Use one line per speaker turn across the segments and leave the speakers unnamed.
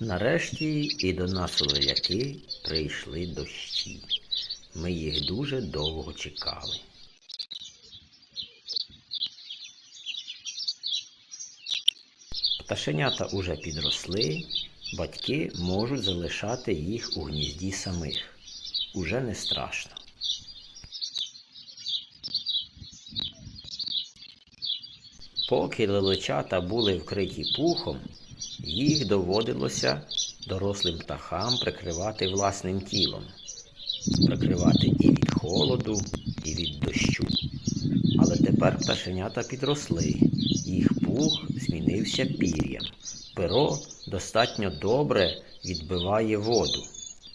Нарешті і до нас у леляки прийшли дощі. Ми їх дуже довго чекали. Пташенята уже підросли, батьки можуть залишати їх у гнізді самих. Уже не страшно. Поки лелечата були вкриті пухом, їх доводилося дорослим птахам прикривати власним тілом, прикривати і від холоду, і від дощу. Але тепер пташенята підросли, їх пух змінився пір'ям. Перо достатньо добре відбиває воду.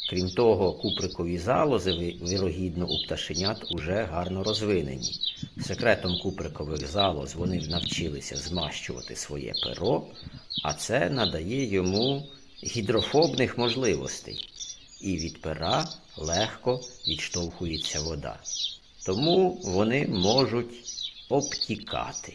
Крім того, куприкові залози, вірогідно, у пташенят уже гарно розвинені. Секретом куприкових залоз вони навчилися змащувати своє перо, а це надає йому гідрофобних можливостей. І від пера легко відштовхується вода. Тому вони можуть обтікати.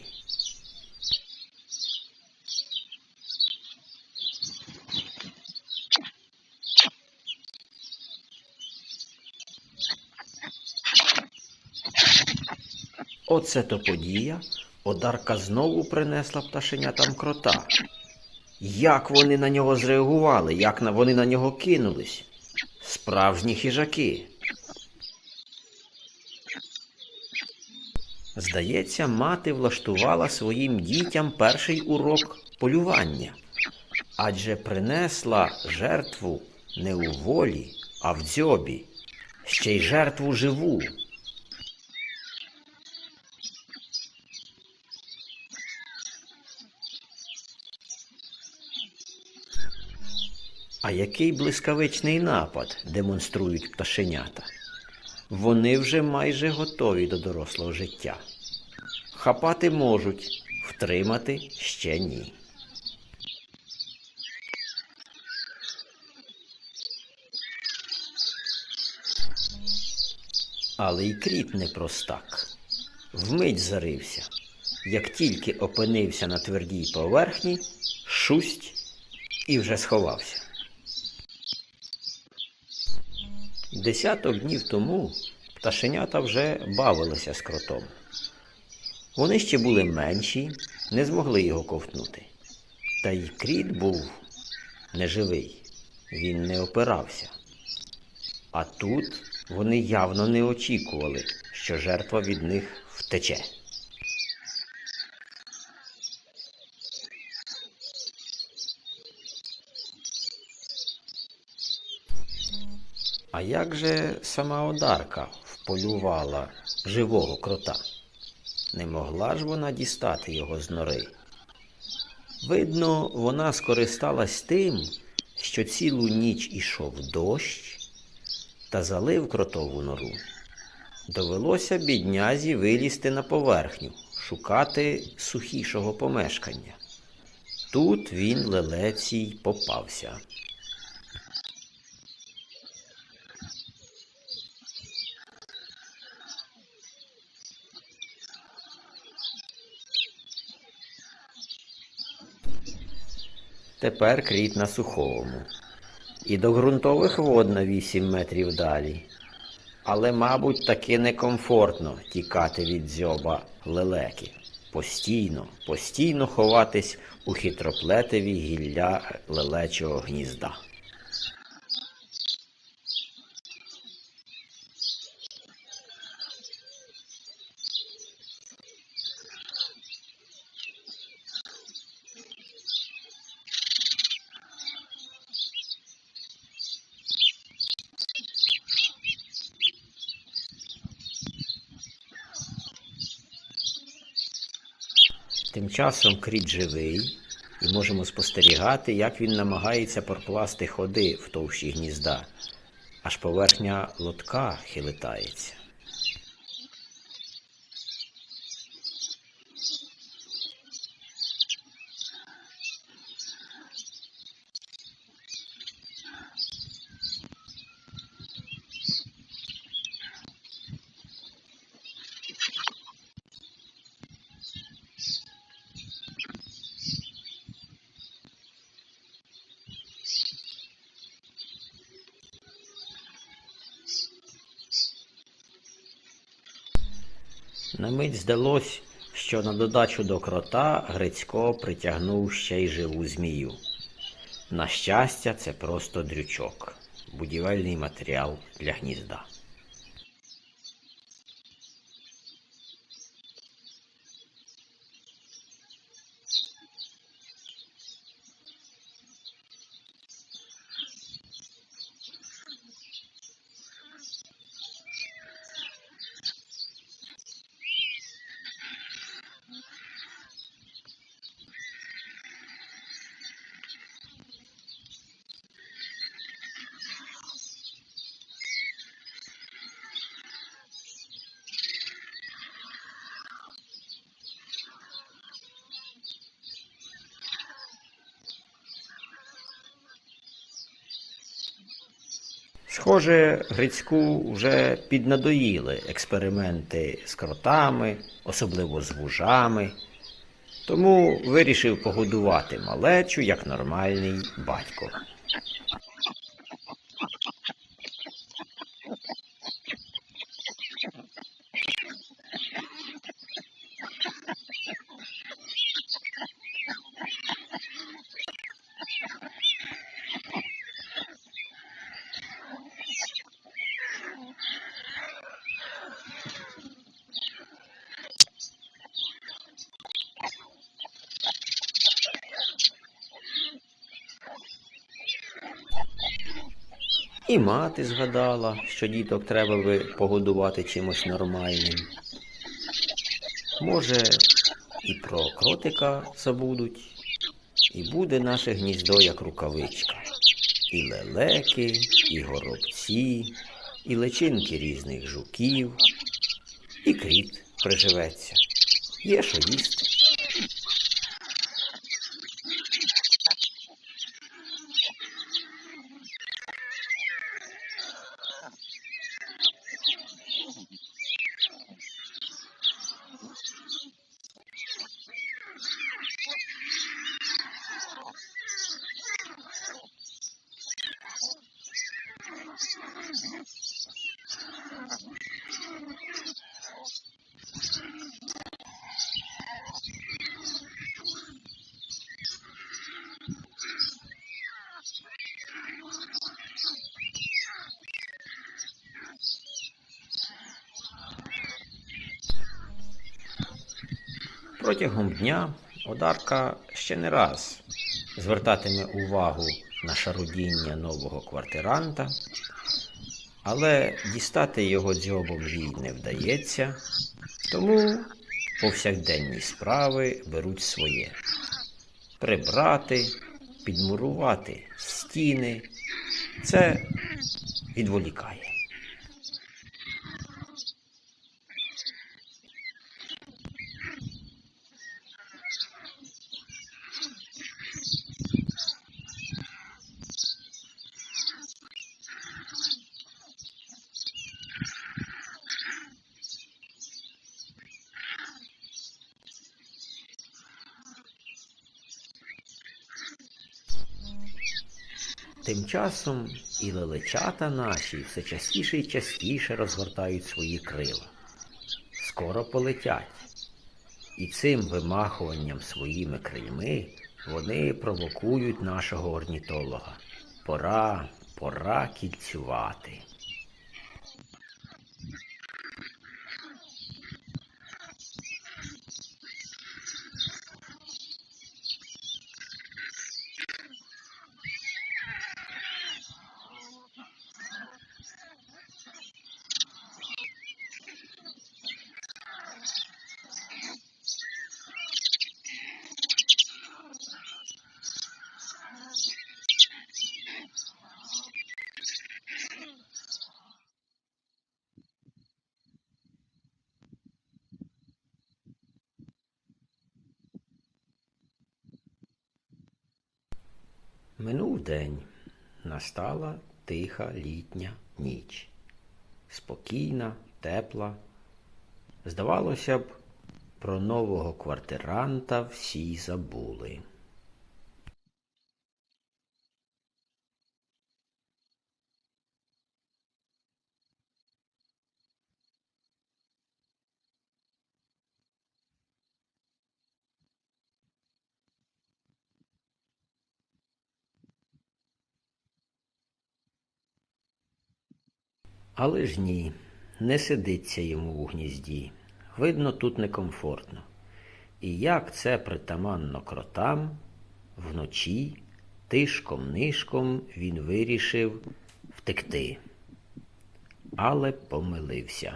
Оце то подія. Одарка знову принесла пташенятам крота. Як вони на нього зреагували, як вони на нього кинулись? Справжні хижаки. Здається, мати влаштувала своїм дітям перший урок полювання, адже принесла жертву не у волі, а в дзьобі, ще й жертву живу. А який блискавичний напад демонструють пташенята? Вони вже майже готові до дорослого життя. Хапати можуть, втримати ще ні. Але й кріт не простак. Вмить зарився. Як тільки опинився на твердій поверхні, шусть і вже сховався. Десяток днів тому пташенята вже бавилися з кротом. Вони ще були менші, не змогли його ковтнути. Та й кріт був неживий, він не опирався. А тут вони явно не очікували, що жертва від них втече. А як же сама Одарка вполювала живого крота? Не могла ж вона дістати його з нори. Видно, вона скористалась тим, що цілу ніч ішов дощ та залив кротову нору. Довелося біднязі вилізти на поверхню, шукати сухішого помешкання. Тут він лелецій попався. Тепер кріт на сухому. І до ґрунтових вод на 8 метрів далі. Але, мабуть, таки некомфортно тікати від дзьоба лелеки. Постійно, постійно ховатись у хитроплетеві гілля лелечого гнізда. Тим часом кріт живий, і можемо спостерігати, як він намагається прокласти ходи в товщі гнізда, аж поверхня лотка хилитається. На мить здалось, що на додачу до крота Грицько притягнув ще й живу змію. На щастя, це просто дрючок, будівельний матеріал для гнізда. Схоже, Грицьку вже піднадоїли експерименти з кротами, особливо з вужами, тому вирішив погодувати малечу як нормальний батько. І мати згадала, що діток треба би погодувати чимось нормальним. Може, і про кротика забудуть, і буде наше гніздо як рукавичка. І лелеки, і горобці, і личинки різних жуків, і кріт приживеться. Є що їсти. Протягом дня Одарка ще не раз звертатиме увагу на шарудіння нового квартиранта, але дістати його дзьобом їй не вдається, тому повсякденні справи беруть своє прибрати, підмурувати стіни. Це відволікає. Тим часом і лелечата наші все частіше і частіше розгортають свої крила. Скоро полетять. І цим вимахуванням своїми крильми вони провокують нашого орнітолога. Пора, пора кільцювати. День. Настала тиха літня ніч. Спокійна, тепла. Здавалося б, про нового квартиранта всі забули. Але ж ні, не сидиться йому у гнізді. Видно, тут некомфортно. І як це притаманно кротам, вночі, тишком-нишком він вирішив втекти. Але помилився.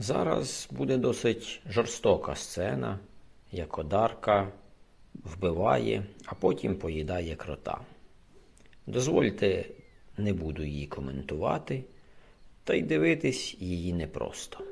Зараз буде досить жорстока сцена, як одарка вбиває, а потім поїдає крота. Дозвольте, не буду її коментувати, та й дивитись її непросто.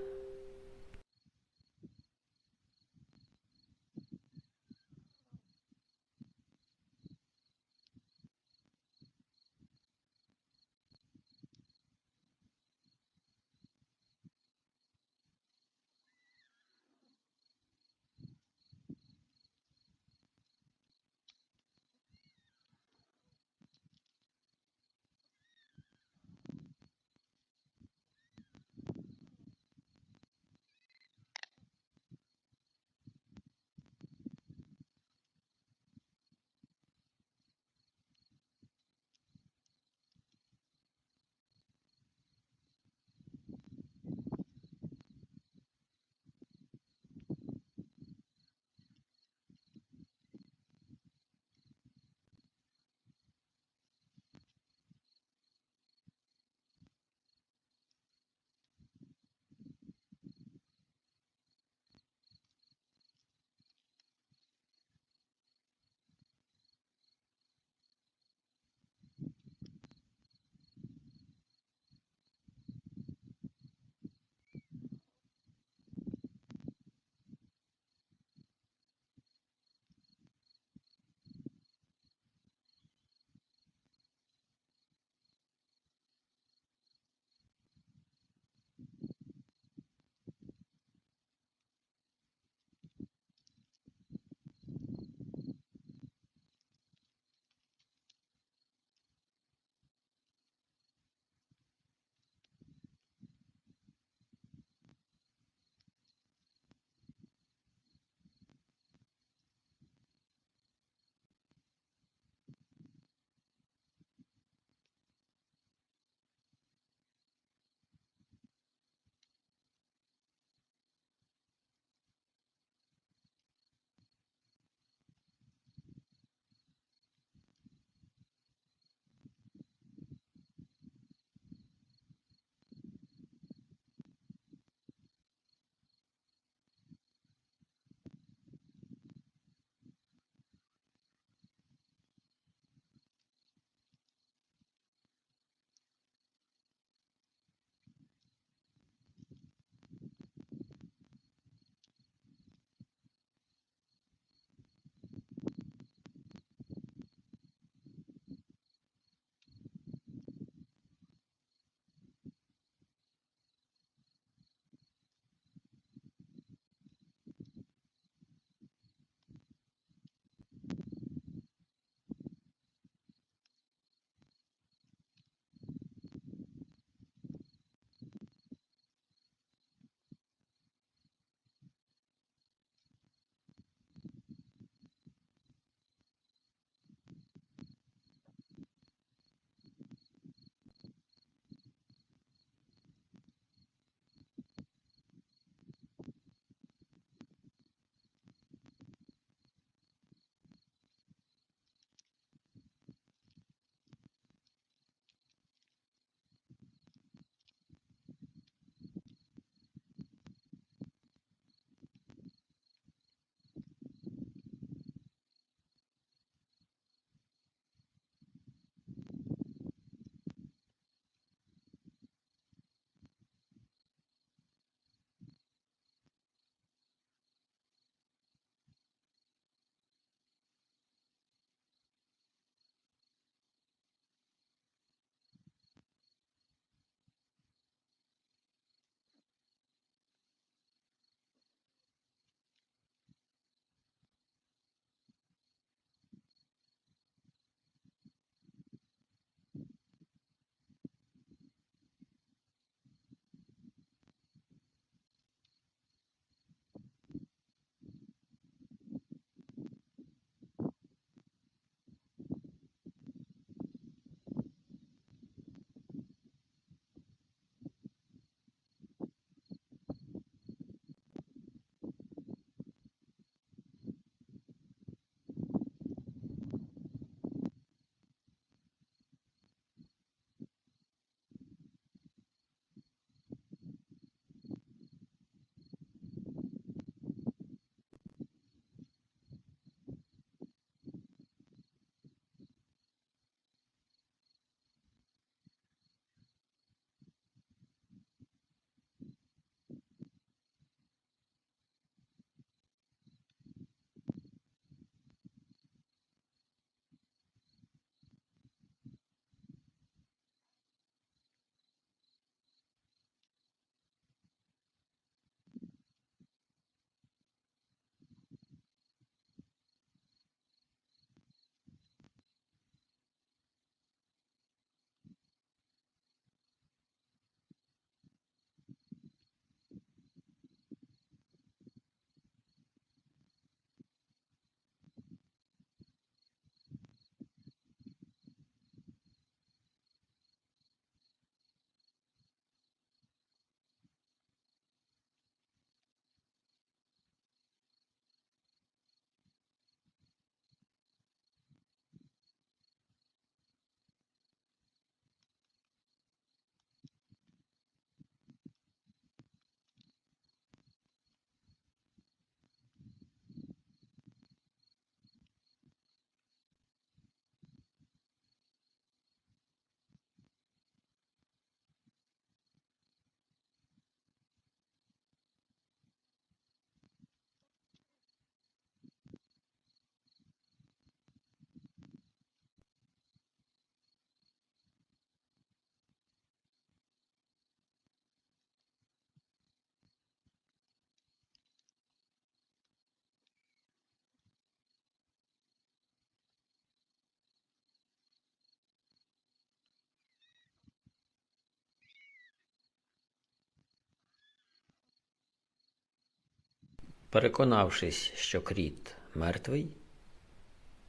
Переконавшись, що кріт мертвий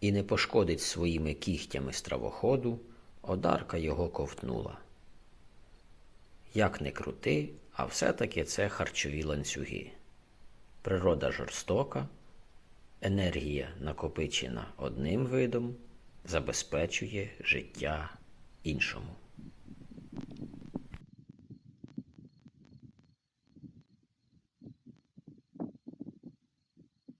і не пошкодить своїми кігтями стравоходу, одарка його ковтнула. Як не крути, а все-таки це харчові ланцюги. Природа жорстока, енергія, накопичена одним видом, забезпечує життя іншому.